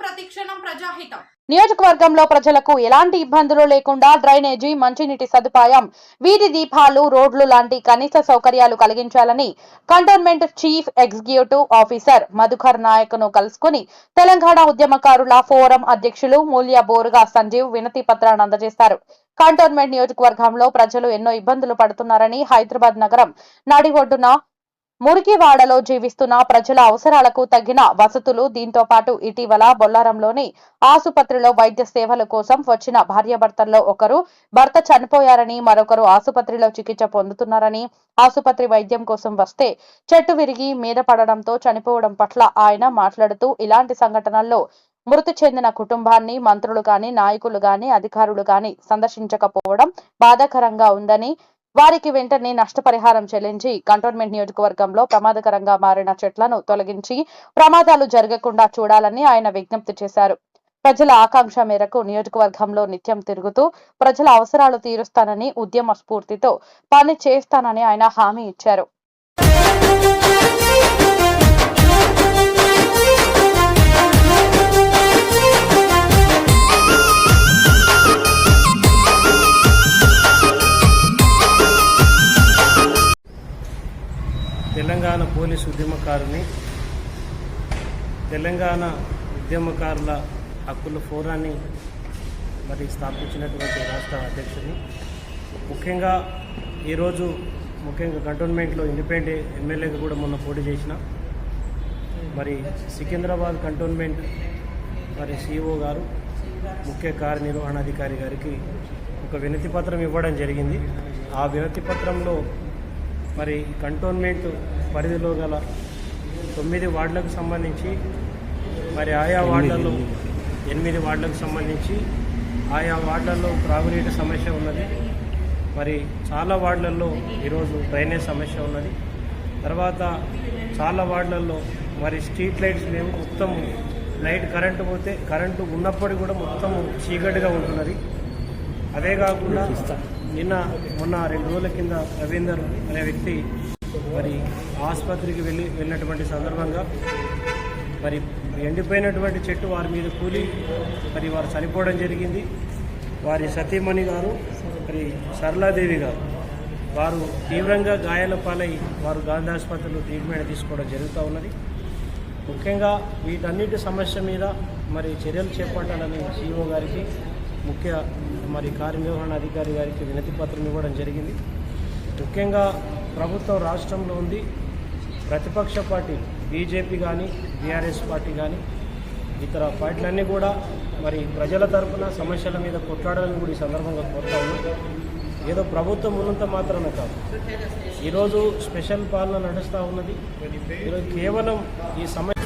ప్రతిక్షణం ప్రజాహితం. నియోజకవర్గంలో ప్రజలకు ఎలాంటి ఇబ్బందులు లేకుండా డ్రైనేజీ మంచినీటి సదుపాయం వీధి దీపాలు రోడ్లు లాంటి కనీస సౌకర్యాలు కలిగించాలని cantonment chief executive officer Madhukar నాయక్ను కలుసుకుని తెలంగాణ ఉద్యమకారుల ఫోరం అధ్యక్షులు మూల్య బోరుగా సంజీవ్ వినతి పత్రాన్ని అందజేశారు కంటోన్మెంట్ నియోజకవర్గంలో ప్రజలు ఎన్నో ఇబ్బందులు పడుతున్నారని హైదరాబాద్ నగరం నడి ఒడ్డున మురికివాడలో జీవిస్తున్న ప్రజల అవసరాలకు తగిన వసతులు దీంతో పాటు ఇటీవల బొల్లారంలోని ఆసుపత్రిలో వైద్య సేవల కోసం వచ్చిన భార్యాభర్తల్లో ఒకరు భర్త చనిపోయారని మరొకరు ఆసుపత్రిలో చికిత్స పొందుతున్నారని ఆసుపత్రి వైద్యం కోసం వస్తే చెట్టు విరిగి మీద పడడంతో చనిపోవడం పట్ల ఆయన మాట్లాడుతూ ఇలాంటి సంఘటనల్లో మృతి చెందిన కుటుంబాన్ని మంత్రులు గాని నాయకులు గాని అధికారులు గాని సందర్శించకపోవడం బాధాకరంగా ఉందని వారికి వెంటనే నష్టపరిహారం చెల్లించి కంటోన్మెంట్ నియోజకవర్గంలో ప్రమాదకరంగా మారిన చెట్లను తొలగించి ప్రమాదాలు జరగకుండా చూడాలని ఆయన విజ్ఞప్తి చేశారు. ప్రజల ఆకాంక్ష మేరకు నియోజకవర్గంలో నిత్యం తిరుగుతూ ప్రజల అవసరాలు తీరుస్తానని ఉద్యమ స్ఫూర్తితో పని చేస్తానని ఆయన హామీ ఇచ్చారు. తెలంగాణ పోలీసు ఉద్యమకారుని తెలంగాణ ఉద్యమకారుల హక్కుల ఫోరాన్ని మరి స్థాపించినటువంటి రాష్ట్ర అధ్యక్షుని ముఖ్యంగా ఈరోజు ముఖ్యంగా కంటోన్మెంట్లో ఇండిపెండెంట్ ఎమ్మెల్యేగా కూడా మొన్న పోటీ చేసిన మరి సికింద్రాబాద్ కంటోన్మెంట్ మరి సిఇఓ గారు ముఖ్య కార్యనిర్వహణాధికారి గారికి ఒక వినతి పత్రం ఇవ్వడం జరిగింది. ఆ వినతి పత్రంలో మరి కంటోన్మెంట్ పరిధిలో గల తొమ్మిది వార్డులకు సంబంధించి మరి ఆయా వార్డులలో ఎనిమిది వార్డులకు సంబంధించి ఆయా వార్డులలో త్రాగునీటి సమస్య ఉన్నది. మరి చాలా వార్డులలో ఈరోజు డ్రైనేజ్ సమస్య ఉన్నది. తర్వాత చాలా వార్డులలో మరి స్ట్రీట్ లైట్స్ లేవు మొత్తం లైట్ కరెంటు పోతే కరెంటు ఉన్నప్పటికీ కూడా మొత్తం చీకటిగా ఉంటున్నది. అదే కాకుండా నిన్న మొన్న రెండు రోజుల కింద రవీందర్ అనే వ్యక్తి మరి ఆసుపత్రికి వెళ్ళి వెళ్ళినటువంటి సందర్భంగా మరి ఎండిపోయినటువంటి చెట్టు వారి మీద కూలి మరి వారు చనిపోవడం జరిగింది. వారి సతీమణి గారు మరి సరళాదేవి గారు వారు తీవ్రంగా గాయాల పాలై వారు గాంధీ ఆసుపత్రిలో ట్రీట్మెంట్ తీసుకోవడం జరుగుతూ ఉన్నది. ముఖ్యంగా వీటన్నిటి సమస్య మీద మరి చర్యలు చేపట్టాలని సీఈఓ గారికి ముఖ్య మరి కార్యనిర్వహణ అధికారి గారికి వినతి పత్రం ఇవ్వడం జరిగింది. ముఖ్యంగా ప్రభుత్వం రాష్ట్రంలో ఉంది. ప్రతిపక్ష పార్టీ బీజేపీ కానీ బీఆర్ఎస్ పార్టీ కానీ ఇతర పార్టీలన్నీ కూడా మరి ప్రజల తరపున సమస్యల మీద కొట్లాడాలని కూడా ఈ సందర్భంగా కోరుతా ఏదో ప్రభుత్వం ఉన్నంత మాత్రమే కాదు. ఈరోజు స్పెషల్ పాలన నడుస్తూ ఉన్నది. ఈరోజు కేవలం ఈ సమస్య